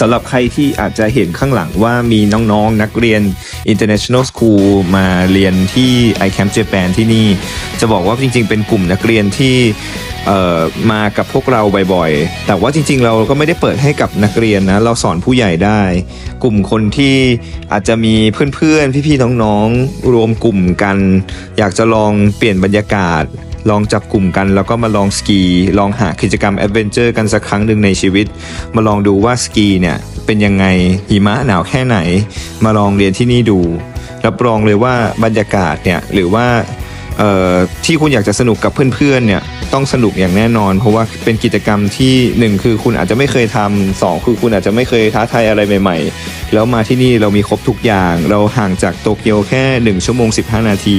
สำหรับใครที่อาจจะเห็นข้างหลังว่ามีน้องๆนักเรียน International School มาเรียนที่ iCamp Japan ที่นี่ จะบอกว่าจริงๆ เป็นกลุ่มนักเรียนที่เอ่อมากับพวกเราบ่อยๆ แต่ว่าจริงๆ เราก็ไม่ได้เปิดให้กับนักเรียนนะ เราสอนผู้ใหญ่ได้ กลุ่มคนที่อาจจะมีเพื่อนๆ พี่ๆ น้องๆ รวมกลุ่มกัน อยากจะลองเปลี่ยนบรรยากาศ ลองจับกลุ่มกันแล้วก็มาลองสกี ลองหากิจกรรมแอดเวนเจอร์กันสักครั้งหนึ่งในชีวิต มาลองดูว่าสกีเนี่ยเป็นยังไงหิมะหนาวแค่ไหน มาลองเรียนที่นี่ดู รับรองเลยว่าบรรยากาศเนี่ยหรือว่า ที่คุณอยากจะสนุกกับเพื่อนๆเนี่ยต้องสนุกอย่างแน่นอน เพราะว่าเป็นกิจกรรมที่หนึ่งคือคุณอาจจะไม่เคยทำสองคือคุณอาจจะไม่เคยท้าทายอะไรใหม่ๆ แล้วมาที่นี่เรามีครบทุกอย่าง เราห่างจากโตเกียวแค่ 1 ชั่วโมง 15 นาที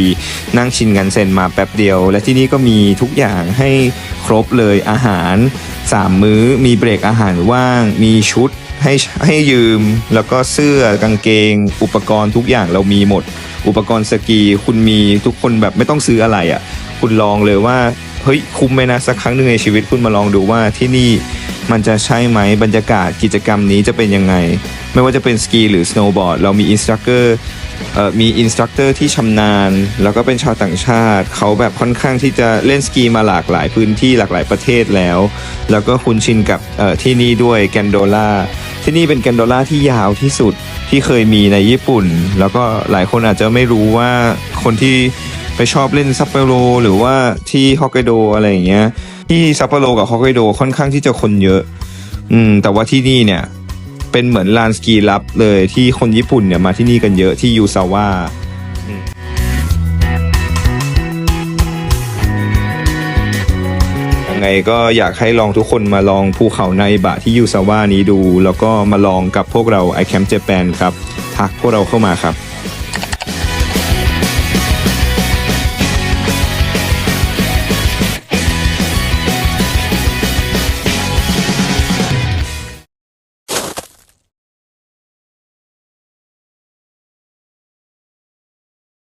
นั่งชินกันเซ็นมาแป๊บเดียว และที่นี่ก็มีทุกอย่างให้ครบเลยอาหาร 3 มื้อ มีเบรกอาหารว่าง มีชุดให้ให้ยืม แล้วก็เสื้อกางเกง อุปกรณ์ทุกอย่างเรามีหมด อุปกรณ์สกี คุณมีทุกคนแบบไม่ต้องซื้ออะไรอะ่ะ คุณลองเลยว่าเฮ้ยคุ้มไหมนะสักครั้งหนึ่งในชีวิตคุณมาลองดูว่าที่นี่มันจะใช่ไหมบรรยากาศกิจกรรมนี้จะเป็นยังไง ไม่ว่าจะเป็นสกีหรือสโนว์บอร์ดเรามีอินสตรัคเตอร์มีอินสตรัคเตอร์ที่ชำนาญ แล้วก็เป็นชาวต่างชาติ เขาแบบค่อนข้างที่จะเล่นสกีมาหลากหลายพื้นที่หลากหลายประเทศแล้ว แล้วก็คุ้นชินกับที่นี่ด้วยแกนโดล่า ที่นี่เป็นแกนโดล่าที่ยาวที่สุดที่เคยมีในญี่ปุ่น แล้วก็หลายคนอาจจะไม่รู้ว่าคนที่ไปชอบเล่นซัปโปโรหรือว่าที่ฮอกไกโดอะไรอย่างเงี้ยที่ซัปโปโรกับฮอกไกโดค่อนข้างที่จะคนเยอะ อืม แต่ว่าที่นี่เนี่ย เป็นเหมือนลานสกีลับเลยที่คนญี่ปุ่นเนี่ยมาที่นี่กันเยอะที่ยูซาวะ ยังไงก็อยากให้ลองทุกคนมาลองภูเขาในบะที่ยูซาวะนี้ดู แล้วก็มาลองกับพวกเรา iCamp Japan ครับ ทักพวกเราเข้ามาครับ